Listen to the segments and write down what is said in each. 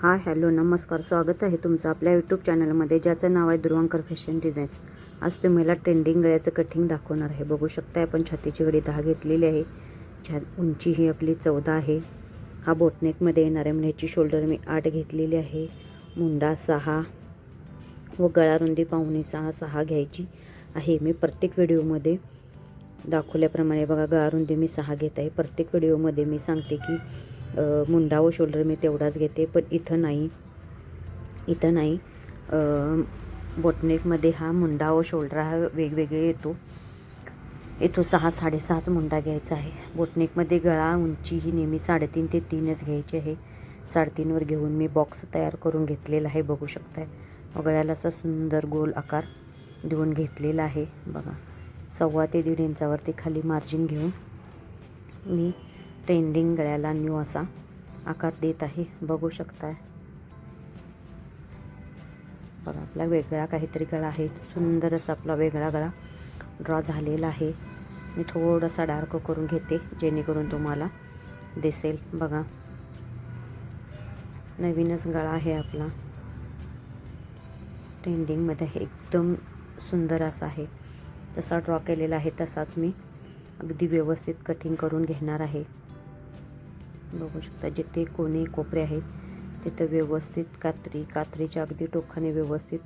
हा हॅलो नमस्कार. स्वागत आहे तुमचं आपल्या यूट्यूब चॅनलमध्ये ज्याचं नाव आहे ध्रुवांकर फॅशन डिझाईन्स आज तुम्हाला ट्रेंडिंग गळ्याचं कटिंग दाखवणार आहे. बघू शकता आपण छातीची घडी दहा घेतलेली आहे. छा उंची ही आपली चौदा आहे. हा बोटनेकमध्ये येणार आहे म्हणजे ह्याची शोल्डर मी आठ घेतलेली आहे. मुंडा सहा व गळा रुंदी पाहुणे सहा सहा घ्यायची आहे. मी प्रत्येक व्हिडिओमध्ये दाखवल्याप्रमाणे बघा गळारुंदी मी सहा घेत आहे. प्रत्येक व्हिडिओमध्ये मी सांगते की मुंडा व शोल्डर मी तेवढाच घेते पण इथं नाही. इथं नाही. बोटनेकमध्ये हा मुंडा व शोल्डर हा वेगवेगळे येतो. येतो सहा साडेसहाच मुंडा घ्यायचा आहे. बोटनेकमध्ये गळा उंची ही नेहमी साडेतीन ते तीनच घ्यायची आहे. साडेतीनवर घेऊन मी बॉक्स तयार करून घेतलेला आहे बघू शकताय. गळ्याला असा सुंदर गोल आकार देऊन घेतलेला आहे. बघा सव्वा ते दीड इंचावरती खाली मार्जिन घेऊन मी ट्रेंडिंग गळ्याला न्यू असा आकार देत आहे. बघू शकताय. बघा आपला वेगळा काहीतरी गळा आहे. सुंदर असा आपला वेगळा गळा ड्रॉ झालेला आहे. मी थोडासा डार्क करून घेते जेणेकरून तुम्हाला दिसेल. बघा नवीनच गळा आहे आपला. ट्रेंडिंगमध्ये एकदम सुंदर असा आहे. तसा ड्रॉ केलेला आहे तसाच मी अगदी व्यवस्थित कटिंग करून घेणार आहे. बघू शकता जिथे कोणी कोपरे आहेत तिथं व्यवस्थित कात्री कात्रीच्या अगदी टोकाने व्यवस्थित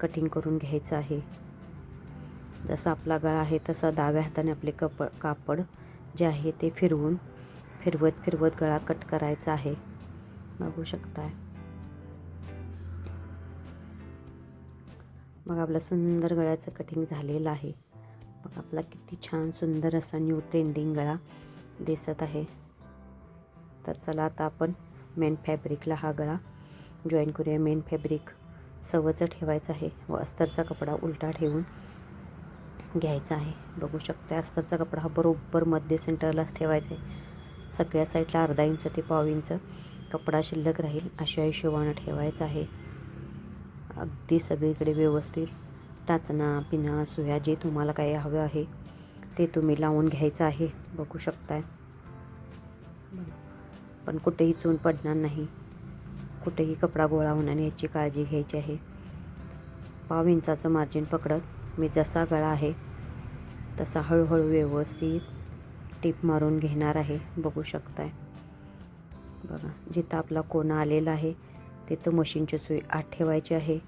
कटिंग करून घ्यायचं आहे. जसा आपला गळा आहे तसा डाव्या हाताने आपले कप कापड जे आहे ते फिरवून फिरवत फिरवत गळा कट करायचा आहे. बघू शकताय. मग आपला सुंदर गळ्याचं कटिंग झालेलं आहे. मग आपला किती छान सुंदर असा न्यू ट्रेंडिंग गळा दिसत आहे. तर चला आता आपण मेन फॅब्रिकला हा गळा. जॉईन करूया मेन फॅब्रिक. सवचं ठेवायचं आहे व अस्तरचा कपडा उलटा ठेवून घ्यायचा आहे. बघू शकता अस्तरचा कपडा हा बरोबर मध्य सेंटरलाच ठेवायचा आहे. सगळ्या साईडला अर्धा इंच ते पाव इंच कपडा शिल्लक राहील. अशा हिशोबानं ठेवायचा आहे. अगदी सगळीकडे व्यवस्थित टाचना पिना सुया जे तुम्हाला काही हवं आहे ते तुम्ही लावून घ्यायचं आहे. बघू शकताय. पण कुठेही चून पडणार नाही. कुठेही कपडा गोळा होणार याची काळजी घ्यायची आहे. पाव इंचाचं मार्जिन पकडत मी जसा गळा आहे तसा हळूहळू व्यवस्थित टीप मारून घेणार आहे. बघू शकताय. बघा जिथं आपला कोणा आलेला आहे तिथं मशीनची सुई आत ठेवायची आहे.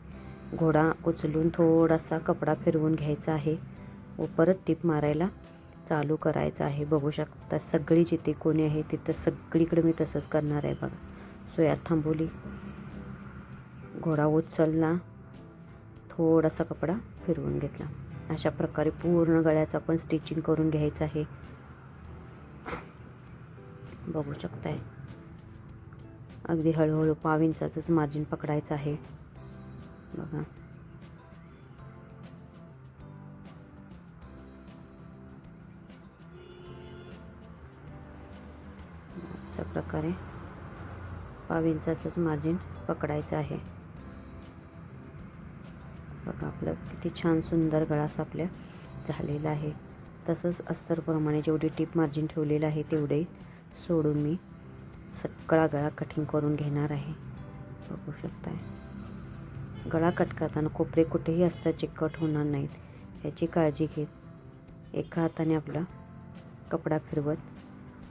घोडा उचलून थोडासा कपडा फिरवून घ्यायचा आहे. व परत टीप मारायला चालू करायचं आहे. बघू शकता सगळी जिथे कोणी आहे तिथं सगळीकडे मी तसंच करणार आहे बघा. सोयात थांबवली. घोडा उचलला. थोडासा कपडा फिरवून घेतला. अशा प्रकारे पूर्ण गळ्याचं आपण स्टिचिंग करून घ्यायचं आहे. बघू शकताय. अगदी हळूहळू पाव इंचाचंच मार्जिन पकडायचं आहे. बघा. प्रकारे पाव इंचाचंच मार्जिन पकडायचं आहे. बघा आपलं किती छान सुंदर गळास आपल्या झालेला आहे. तसंच अस्तरप्रमाणे जेवढी टीप मार्जिन ठेवलेलं आहे तेवढे सोडून मी सगळा गळा कटिंग करून घेणार आहे. बघू शकताय. गळा कट करताना कोपरे कुठेही असतात चिकट होणार नाहीत. याची काळजी घेत एका हाताने आपला कपडा फिरवत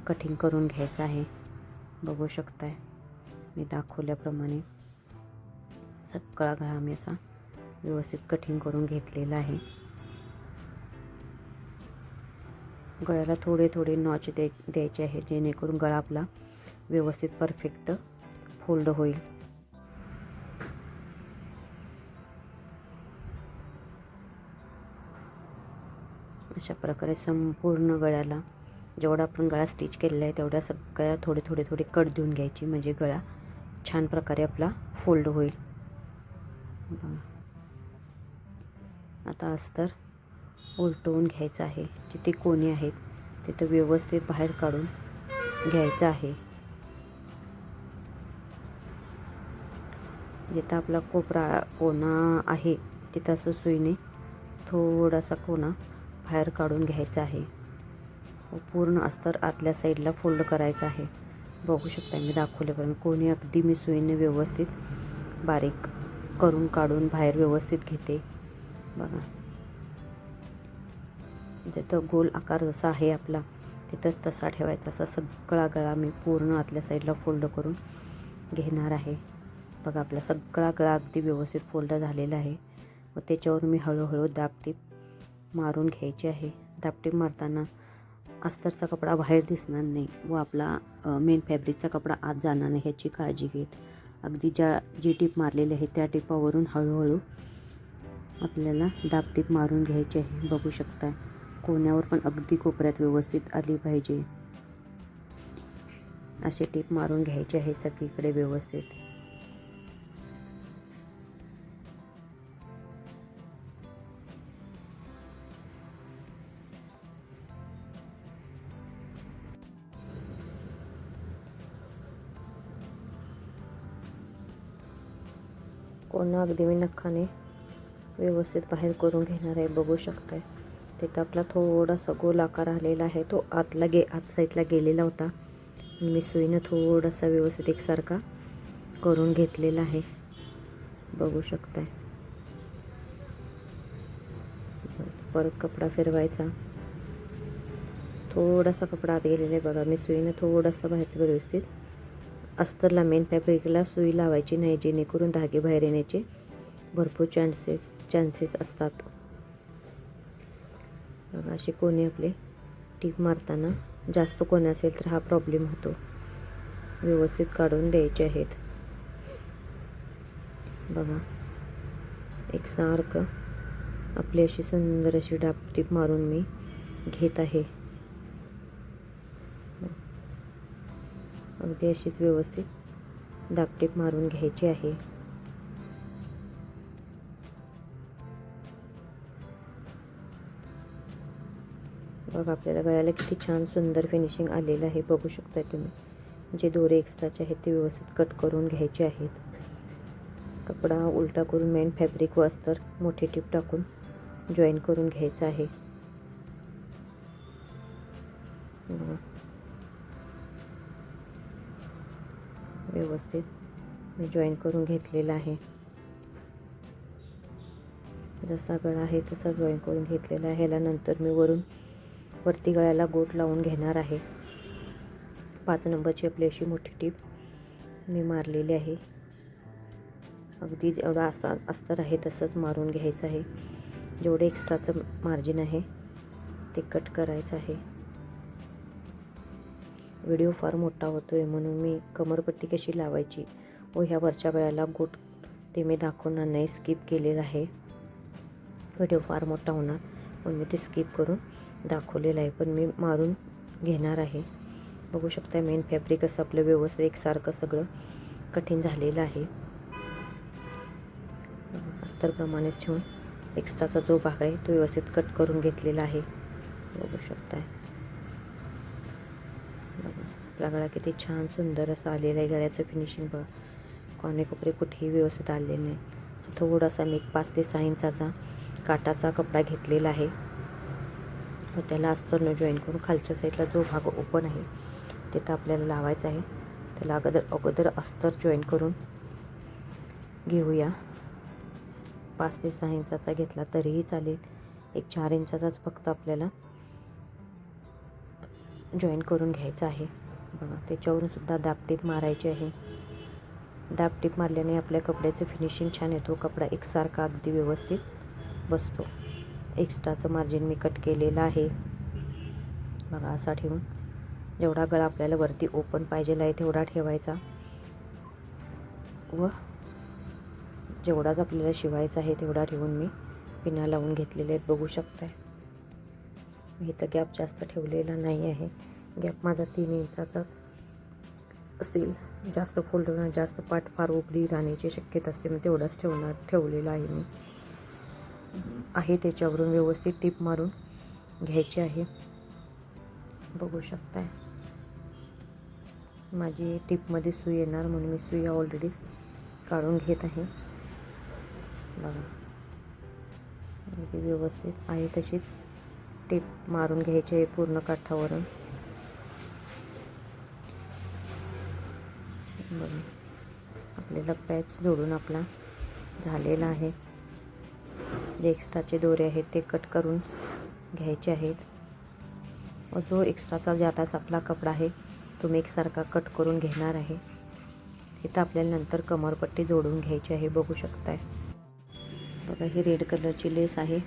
कटिंग करून घ्यायचं आहे. बघू शकताय. मी दाखवल्याप्रमाणे सगळा गळा मी असा व्यवस्थित कटिंग करून घेतलेला आहे. गळ्याला थोडे थोडे नॉच द्याय द्यायचे आहे जेणेकरून गळा आपला व्यवस्थित परफेक्ट फोल्ड होईल. अशा प्रकारे संपूर्ण गळ्याला जेवढा आपण गळा स्टिच केलेला आहे तेवढ्या सगळ्या थोडे थोडे थोडे कट देऊन घ्यायची. म्हणजे गळा छान प्रकारे आपला फोल्ड होईल. आता अस्तर उलटवून घ्यायचं आहे. जिथे कोणी आहेत तिथं व्यवस्थित बाहेर काढून घ्यायचं आहे. जिथं आपला कोपरा कोणा आहे तिथं असं सुईने थोडासा कोणा बाहेर काढून घ्यायचा आहे. पूर्ण अस्तर आतल्या साईडला फोल्ड करायचं आहे. बघू शकता मी दाखवल्याप्रमाणे कोणी अगदी मी सुईने व्यवस्थित बारीक करून काढून बाहेर व्यवस्थित घेते. बघा. जिथं गोल आकार जसा आहे आपला तिथंच तसा ठेवायचा. असा सगळा गळा मी पूर्ण आतल्या साईडला फोल्ड करून घेणार आहे. बघा आपला सगळा गळा अगदी व्यवस्थित फोल्ड झालेला आहे. व त्याच्यावर मी हळूहळू दाबटीप मारून घ्यायची आहे. दाबटीप मारताना अस्तरचा कपडा बाहेर दिसणार नाही व आपला मेन फॅब्रिकचा कपडा आत जाणार नाही ह्याची काळजी घेत. अगदी ज्या जी टीप मारलेली आहे त्या टिपावरून हळूहळू आपल्याला दाबटीप मारून घ्यायची आहे. बघू शकता कोण्यावर पण अगदी कोपऱ्यात व्यवस्थित आली पाहिजे. असे टीप मारून घ्यायचे आहे सगळीकडे व्यवस्थित. पूर्ण अगदी मी नखाने व्यवस्थित बाहेर करून घेणार आहे. बघू शकताय. तिथं आपला थोडासा गोल आकार आलेला आहे. तो आतला गे आत साईडला गेलेला होता. मी सुईनं थोडासा व्यवस्थित एकसारखा करून घेतलेला आहे. बघू शकताय. परत कपडा फिरवायचा. थोडासा कपडा आत गेलेला आहे बघा. मी सुईनं थोडासा बाहेर व्यवस्थित अस्तरला मेन फॅब्रिकला सुई लावायची नाही जेणेकरून धागे बाहेर येण्याचे भरपूर चान्सेस चान्सेस असतात. बघा असे कोणी आपले टीप मारताना जास्त कोणी असेल तर हा प्रॉब्लेम होतो. व्यवस्थित काढून द्यायचे आहेत. बघा एक सारखं आपली अशी सुंदर अशी डाप टीप मारून मी घेत आहे. अगदी अशीच व्यवस्थित दापटीप मारून घ्यायची आहे. बघा आपल्याला गळ्याला किती छान सुंदर फिनिशिंग आलेलं आहे. बघू शकताय तुम्ही. जे दोरे एक्स्ट्राचे आहेत ते व्यवस्थित कट करून घ्यायचे आहेत. कपडा उलटा करून मेन फॅब्रिक व अस्तर मोठी टीप टाकून जॉईन करून घ्यायचं आहे. व्यवस्थित. मी जॉईन करून घेतलेला आहे. जसा गळा आहे तसा जॉईन करून घेतलेला आहे. ह्याला नंतर मी वरून वरती गळ्याला गोट लावून घेणार आहे. पाच नंबरची आपली अशी मोठी टीप मी मारलेली आहे. अगदी जेवढं असा अस्तर आहे तसंच मारून घ्यायचं आहे. जेवढं एक्स्ट्राचं मार्जिन आहे ते कट करायचं आहे. व्हिडिओ फार मोठा होतो आहे म्हणून मी कमरपट्टी कशी लावायची? व ह्या वरच्या गळ्याला गोट ते मी दाखवणार नाही स्किप केलेलं आहे. व्हिडिओ फार मोठा होणार म्हणून मी ते स्किप करून दाखवलेलं आहे पण मी मारून घेणार आहे. बघू शकता मेन फॅब्रिक असं आपलं व्यवस्थित एकसारखं सगळं कठीण झालेलं आहे. अस्तरप्रमाणेच ठेवून एक्स्ट्राचा जो भाग आहे तो व्यवस्थित कट करून घेतलेला आहे. बघू शकताय. आपला गळा किती छान सुंदर असं आलेलं आहे गळ्याचं फिनिशिंग बघा. कोणे कपडे कुठेही व्यवस्थित आलेले नाही थोडासा मी एक पाच ते सहा इंचाचा काटाचा कपडा घेतलेला आहे. व त्याला अस्तरनं जॉईन करून खालच्या साईडला जो भाग ओपन आहे तिथं आपल्याला लावायचा आहे. त्याला अगोदर अगोदर अस्तर जॉईन करून घेऊया. पाच ते सहा इंचाचा घेतला तरीही चालेल. एक चार इंचाचाच फक्त आपल्याला जॉईन करून घ्यायचा आहे. बघा त्याच्यावरून सुद्धा दापटीप मारायची आहे. दापटीप मारल्याने आपल्या कपड्याचं फिनिशिंग छान येतो. कपडा एकसारखा अगदी व्यवस्थित बसतो. एक्स्ट्राचं मार्जिन मी कट केलेलं आहे. बघा असा ठेवून. जेवढा गळा आपल्याला वरती ओपन पाहिजे आहे तेवढा ठेवायचा. व जेवढाच आपल्याला शिवायचा आहे तेवढा ठेवून मी पिना लावून घेतलेले आहेत. बघू शकताय. मी इथं गॅप जास्त ठेवलेला नाही आहे. गॅप माझा तीन इंचाचाच असेल. जास्त फोल्ड जास्त पाठ फार उघडी राहण्याची शक्यता असते मी तेवढाच ठेवणार ठेवलेला आहे मी. आहे त्याच्यावरून व्यवस्थित टीप मारून घ्यायची आहे. बघू शकताय. माझी टीपमध्ये सुई येणार म्हणून मी सुई ऑलरेडी काढून घेत आहे. बघा. व्यवस्थित आहे तशीच. टीप मारून घ्यायची आहे पूर्ण काठावरून. बघा. आपल्याला पॅच जोडून आपला झालेला आहे. जे एक्स्ट्राचे दोरे आहेत ते कट करून घ्यायचे आहेत. व जो एक्स्ट्राचा जाताच आपला कपडा आहे तो मी एकसारखा कट करून घेणार आहे. इथं आपल्याला नंतर कमरपट्टी जोडून घ्यायची आहे बघू शकताय. बघा ही रेड कलरची लेस आहे.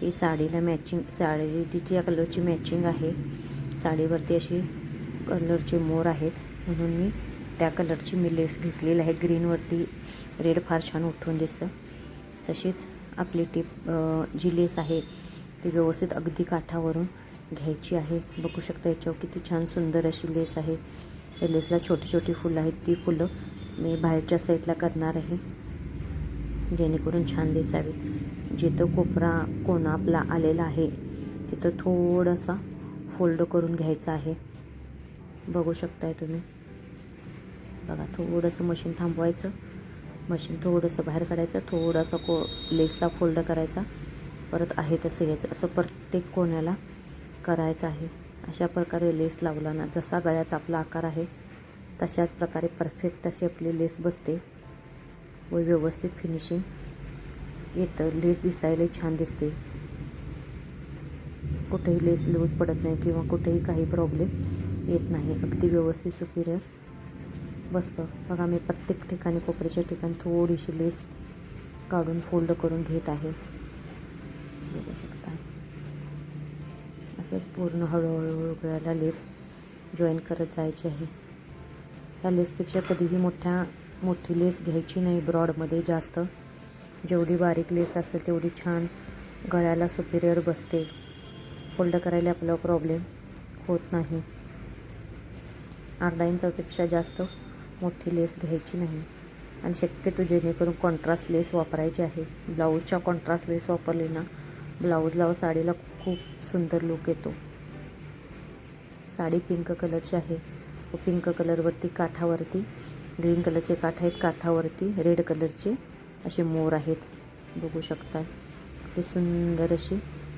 ही साडीला मॅचिंग साडी या कलरची मॅचिंग आहे. साडीवरती अशी कलरचे मोर आहेत. म्हणून मी त्या कलरची मी लेस घेतलेली आहे. ग्रीनवरती रेड फार छान उठून दिसतं. तशीच आपली टीप जी लेस आहे ती व्यवस्थित अगदी काठावरून घ्यायची आहे. बघू शकता याच्यावर किती छान सुंदर अशी लेस आहे. या लेसला छोटी छोटी फुलं आहेत. ती फुलं मी बाहेरच्या साईडला करणार आहे. जेणेकरून छान दिसावीत. जिथं कोपरा कोणा आपला आलेला आहे तिथं थोडासा फोल्ड करून घ्यायचा आहे. बघू शकताय तुम्ही. बघा थोडंसं मशीन थांबवायचं. मशीन थोडंसं बाहेर काढायचं थोडंसं को लेसला फोल्ड करायचा. परत आहे तसं घ्यायचं. असं प्रत्येक कोण्याला करायचं आहे. अशा प्रकारे लेस लावला ना जसा गळ्याचा आपला आकार आहे तशाच प्रकारे परफेक्ट अशी आपली लेस बसते. व व्यवस्थित फिनिशिंग येतं. लेस दिसायला छान दिसते. कुठेही लेस लूज पडत नाही किंवा कुठेही काही प्रॉब्लेम येत नाही. अगदी व्यवस्थित सुपिरियर बसतं. बघा मी प्रत्येक ठिकाणी कोपऱ्याच्या ठिकाणी थोडीशी लेस काढून फोल्ड करून घेत आहे. बघू शकता. असंच पूर्ण हळूहळू गळ्याला लेस जॉईन करत जायची आहे. ह्या लेसपेक्षा कधीही मोठ्या मोठी लेस घ्यायची नाही ब्रॉडमध्ये जास्त. जेवढी बारीक लेस असेल तेवढी छान गळ्याला सुपिरियर बसते. फोल्ड करायला आपला प्रॉब्लेम होत नाही. अर्धा इंचापेक्षा जास्त मोठी लेस घ्यायची नाही. आणि शक्यतो जेणेकरून कॉन्ट्रास्ट लेस वापरायची आहे. ब्लाऊजच्या कॉन्ट्रास्ट लेस वापरली ना ब्लाऊजला व साडीला खूप सुंदर लुक येतो. साडी पिंक कलरची आहे. व पिंक कलरवरती काठावरती ग्रीन कलरचे काठ आहेत काठावरती रेड कलरचे असे मोर आहेत. बघू शकता ते सुंदर अशी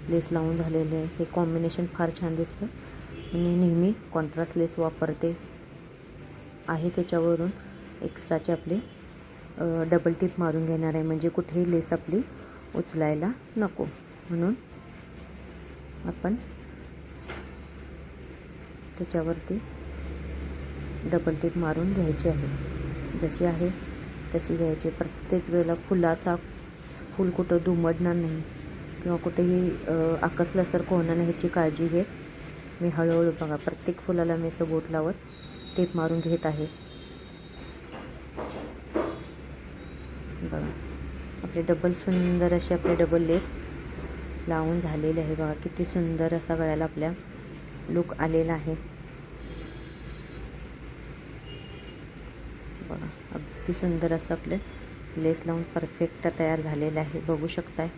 लेस लावून झालेले आहे. हे कॉम्बिनेशन फार छान दिसतं. मी नेहमी कॉन्ट्रास्ट लेस वापरते. आहे त्याच्यावरून एक्स्ट्राचे आपले डबल टिप मारून घेणार आहे. म्हणजे कुठेही लेस आपली उचलायला नको. म्हणून आपण त्याच्यावरती डबल टिप मारून घ्यायची आहे. जशी आहे तशी घ्यायची. प्रत्येक वेळेला फुलाचा फूल कुठं दुमडणार नाही किंवा कुठेही आकसल्यासारखं होणार नाही ह्याची काळजी घेत. मी हळूहळू बघा प्रत्येक फुलाला मी असं बोट लावत टेप मारून घेत आहे. बघा. आपले डबल सुंदर असे आपले डबल लेस लावून झालेले आहे. बघा किती सुंदर असा गळ्याला आपल्या लुक आलेला आहे. बघा अगदी सुंदर असं आपले लेस लावून परफेक्ट तयार झालेलं आहे. बघू शकताय.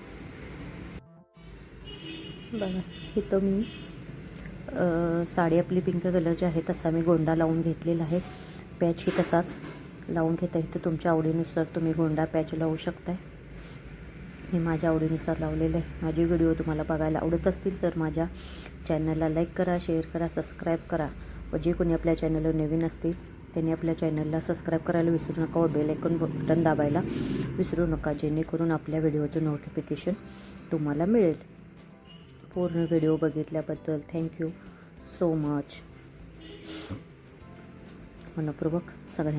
बघा इथं मी साडी आपली पिंक कलरची आहे तसा मी गोंडा लावून घेतलेला आहे. पॅचही तसाच लावून घेता. येतो तुमच्या आवडीनुसार तुम्ही गोंडा पॅच लावू शकताय. हे माझ्या आवडीनुसार लावलेलं आहे. माझे व्हिडिओ तुम्हाला बघायला आवडत असतील तर माझ्या चॅनलला लाईक करा शेअर करा सबस्क्राईब करा. व जे कोणी आपल्या चॅनलवर नवीन असतील त्यांनी आपल्या चॅनलला सबस्क्राईब करायला विसरू नका व बेल बटन दाबायला विसरू नका. जेणेकरून आपल्या व्हिडिओचं नोटिफिकेशन तुम्हाला मिळेल. पूर्ण व्हिडिओ बघितल्याबद्दल थँक्यू सो मच मनपूर्वक सगळ्या